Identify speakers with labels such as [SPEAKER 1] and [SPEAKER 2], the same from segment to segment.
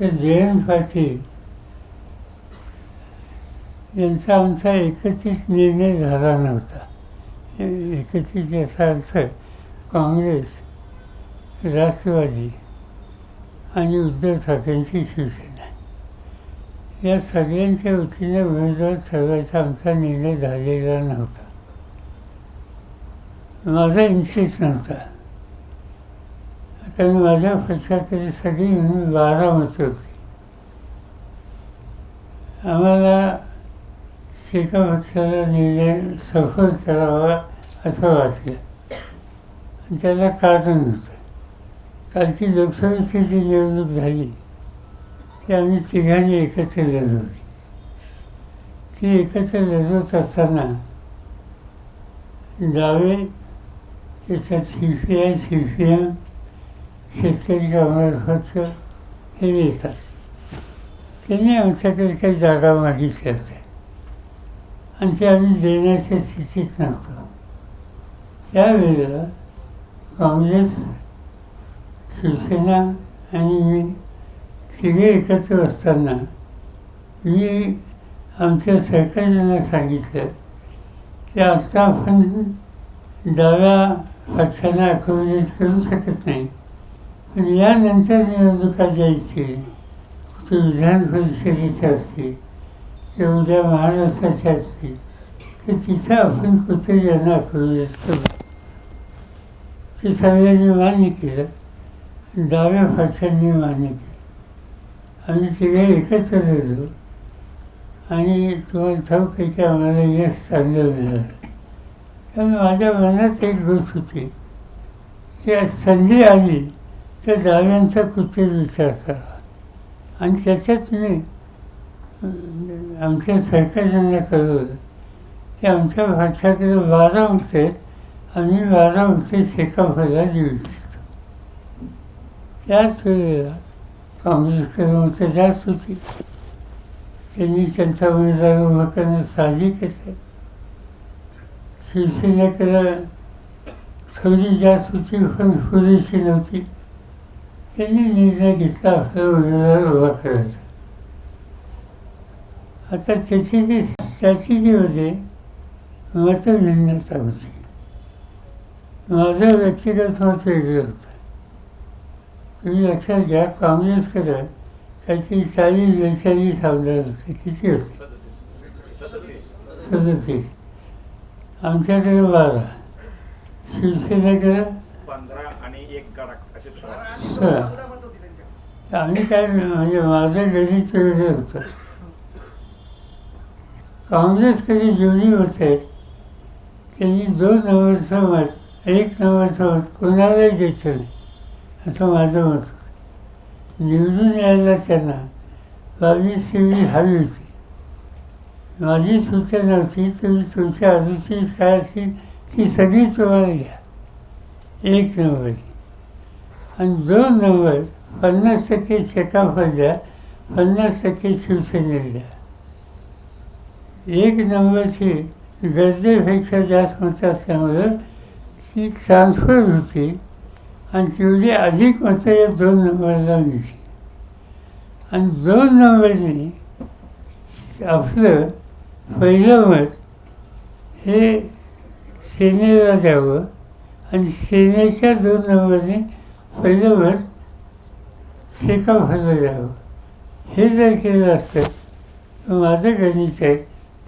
[SPEAKER 1] जयंत. पाटील यांचा आमचा एकत्रित निर्णय झाला नव्हता. एकत्रित याचा अर्थ काँग्रेस राष्ट्रवादी आणि उद्धव ठाकरेंची शिवसेना. या सगळ्यांच्या वतीने उमेदवार ठरवायचा आमचा निर्णय झालेला नव्हता. माझा इंटरेस्ट नव्हता. कारण माझ्या पक्षाकडे सगळी मिळून बारा मतं होती. आम्हाला एका पक्षाला निर्णय सफल करावा असं वाटलं. आणि त्याला कारण होतं. कालची लोकसभेची जी निवडणूक झाली ती आम्ही तिघांनी एकत्र लढवली. ती एकत्र लढवत असताना डावे त्याच्यात C P I C P M शेतकरी कामगार खर्च हे येतात त्यांनी आमच्याकडे काही जागा मागितल्या होत्या. आणि ते आम्ही देण्याच्या स्थितीत नव्हतो. त्यावेळेला काँग्रेस शिवसेना आणि मी तिघे एकत्र असताना मी आमच्या सहकार्यांना सांगितलं की आता आपण डाव्या पक्षांना अकोमोडेट करू शकत नाही. पण यानंतर निवडणुका द्यायची ते विधान परिषदेच्या असतील ते उद्या महाराष्ट्राच्या असतील तर तिथं आपण कुठे यांना अकोमोडेट करू? ते सगळ्यांनी मान्य केलं. डाव्या पक्षांनी मान्य केलं. आम्ही तिघे एकत्र राहिलो आणि तुम्हाला ठाऊक आहे की आम्हाला यश चांगलं मिळालं. त्यामुळे माझ्या मनात एक गोष्ट होती. की संधी आली. त्या डाव्यांचा कुठे विचार करा? आणि त्याच्यात मी आमच्या सरकारच्यांना कळवलं की आमच्या भाषाकडे बारा मतं आहेत आम्ही बारा मतं शेकाफला देऊ इच्छितो त्याच वेळेला काँग्रेसकडे मतं जास्त होती. त्यांनी त्यांचा उमेदवार उभं करणं साहजिक आहे शिवसेनेकडे थोडी जास्त होती पण पुरेशी नव्हती. त्यांनी निर्णय घेतला आपला उमेदवार उभा करायचा आता त्याची जी त्याची जी होते माझं निर्णयता होती माझं व्यक्तिगत मत वेगळं होतं तुम्ही अशा लक्षात काँग्रेस करा त्याची चाळीस बेचाळीस आमदार होते किती होते सदतीस आमच्याकडे बारा शिवसेनेकडे
[SPEAKER 2] पंधरा आणि एक कडक
[SPEAKER 1] आम्ही काय म्हणजे माझं गणित वेगळं होतं. काँग्रेसकडे जेवढी होत आहेत त्यांनी दोन नंबर समज एक नंबर समज कोणालाही द्यायचं नाही असं माझं मत होतं. निवडून यायला त्यांना बावीस तेवीस हवी होती. माझी सूचना होती तुम्ही तुमच्या अडचणीत काय असतील ती सगळी तुम्हाला घ्या एक नंबरची आणि दोन नंबर पन्नास टक्के शेताफळ द्या पन्नास टक्के शिवसेनेला द्या. एक नंबरची गरजेपेक्षा जास्त मतं असल्यामुळं ती ट्रान्सफर होती आणि तेवढी अधिक मतं या दोन नंबरला मिळते. आणि दोन नंबरने आपलं पहिलं मत हे सेनेला द्यावं आणि सेनेच्या दोन नंबरने पहिलं शेका शेकाफला द्यावं हे जर केलं असतं तर माझं गणित आहे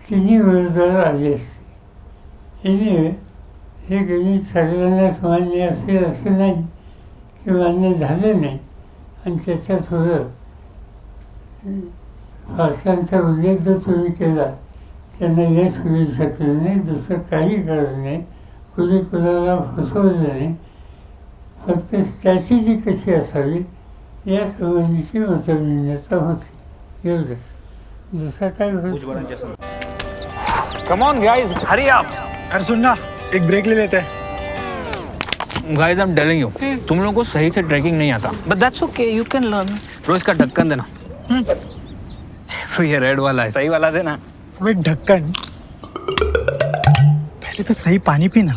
[SPEAKER 1] तिन्ही उमेदवार आली असते. एनिवे हे गणित सगळ्यांनाच मान्य असेल असं नाही ते मान्य झालं नाही आणि त्याच्यात थोडं फारसांचा उल्लेख जर तुम्ही केला त्यांना यश मिळू शकलं नाही दुसरं काही कळलं नाही कुणी कुणाला फसवलं नाही फक्त त्याची जी कशी असावी या संबंधीची मतभिन्नता होती एवढंच दुसरा काय होत
[SPEAKER 2] भुजबळांच्या
[SPEAKER 3] come on guys hurry up
[SPEAKER 4] अरे सुन ना एक ब्रेक ले लेते हैं।
[SPEAKER 3] Guys I am telling you तुम लोगों को सही से ट्रैकिंग नहीं आता।
[SPEAKER 5] But that's okay, you can learn.
[SPEAKER 3] रोज का ढक्कन देना। तो ये रेड वाला है सही वाला देना।
[SPEAKER 4] अब ढक्कन पहले तो सही पानी पीना।